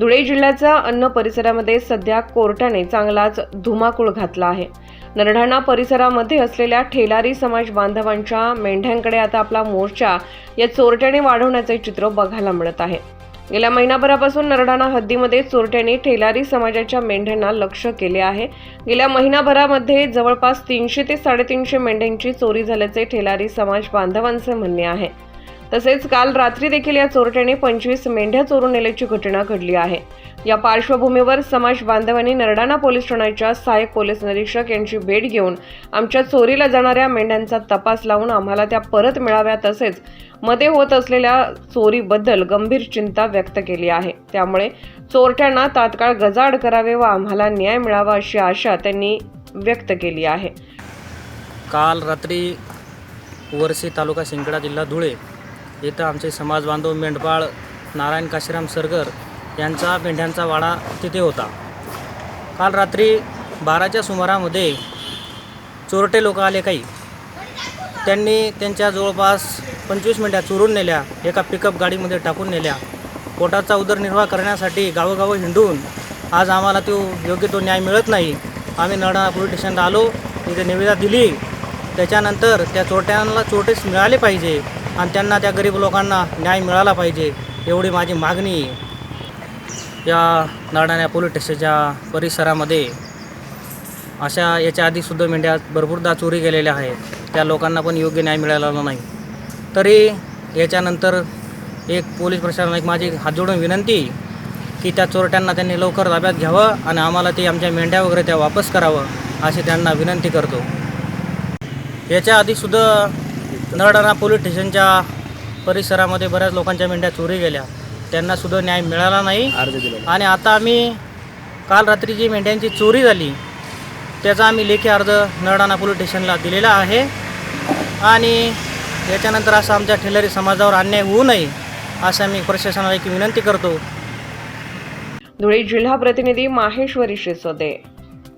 धुळे जिल्ह्याच्या अन्न परिसरामध्ये सध्या कोर्टाने चांगलाच धुमाकूळ घातला आहे. नरढाणा परिसरामध्ये असलेल्या ठेलारी समाज बांधवांच्या मेंढ्यांकडे आता आपला मोर्चा या चोरट्याने वाढवण्याचे चित्र बघायला मिळत आहे. गेल्या महिनाभरापासून नरडाणा हद्दीमध्ये चोरट्यांनी ठेलारी समाजाच्या मेंढ्यांना लक्ष केले आहे. गेल्या महिनाभरामध्ये जवळपास तीनशे ते साडेतीनशे मेंढ्यांची चोरी झाल्याचे ठेलारी समाज बांधवांचे म्हणणे आहे. तसेच काल रात्री देखील या चोरट्याने पंचवीस मेंढ्या चोरून नेल्याची घटना घडली आहे. या पार्श्वभूमीवर समाज बांधवांनी नरडाणा पोलीस ठाण्याच्या सहाय्यक पोलीस निरीक्षक यांची भेट घेऊन आमच्या चोरीला जाणाऱ्या मेंढ्यांचा तपास लावून आम्हाला त्या परत मिळाव्या तसेच मध्ये होत असलेल्या चोरीबद्दल गंभीर चिंता व्यक्त केली आहे. त्यामुळे चोरट्यांना तात्काळ गजाड करावे व आम्हाला न्याय मिळावा अशी आशा त्यांनी व्यक्त केली आहे. काल रात्री वर्षी तालुका शिंकडा जिल्हा धुळे इथं आमचे समाज बांधव मेंढपाळ नारायण काशीराम सरगर यांचा मेंढ्यांचा वाडा तिथे होता. काल रात्री बाराच्या सुमारामध्ये चोरटे लोक आले काही. त्यांनी त्यांच्या जवळपास पंचवीस मेंढ्या चोरून नेल्या एका पिकअप गाडीमध्ये टाकून नेल्या. पोटाचा उदरनिर्वाह करण्यासाठी गावोगावं हिंडून आज आम्हाला तो योग्य तो न्याय मिळत नाही. आम्ही नळा पोलीस स्टेशनला आलो तिथे निवेदा दिली. त्याच्यानंतर त्या चोरट्यांना चोरटेच मिळाले पाहिजे. आणि त्यांना त्या गरीब लोकांना न्याय मिळाला पाहिजे एवढी माझी मागणी या नाडाण्या पोलीस स्टेशनच्या परिसरामध्ये अशा याच्या आधीसुद्धा मेंढ्या भरपूरदा चोरी गेलेल्या आहेत. त्या लोकांना पण योग्य न्याय मिळाला नाही. तरी याच्यानंतर एक पोलीस प्रशासनाने एक माझी हात जोडून विनंती की त्या चोरट्यांना त्यांनी लवकर ताब्यात घ्यावं आणि आम्हाला ते आमच्या मेंढ्या वगैरे त्या वापस करावं अशी त्यांना विनंती करतो. याच्या आधीसुद्धा नरडाणा पोलीस स्टेशनच्या परिसरामध्ये बऱ्याच लोकांच्या मेंढ्या चोरी गेल्या. त्यांनासुद्धा न्याय मिळाला नाही. अर्ज दिलेला आणि आता आम्ही काल रात्री जी मेंढ्यांची चोरी झाली त्याचा आम्ही लेखी अर्ज नरडाणा पोलीस स्टेशनला दिलेला आहे. आणि याच्यानंतर असं आमच्या ठेलरी समाजावर अन्याय होऊ नये असं आम्ही प्रशासनाला एक विनंती करतो. धुळे जिल्हा प्रतिनिधी माहेश्वरी शिसोदे.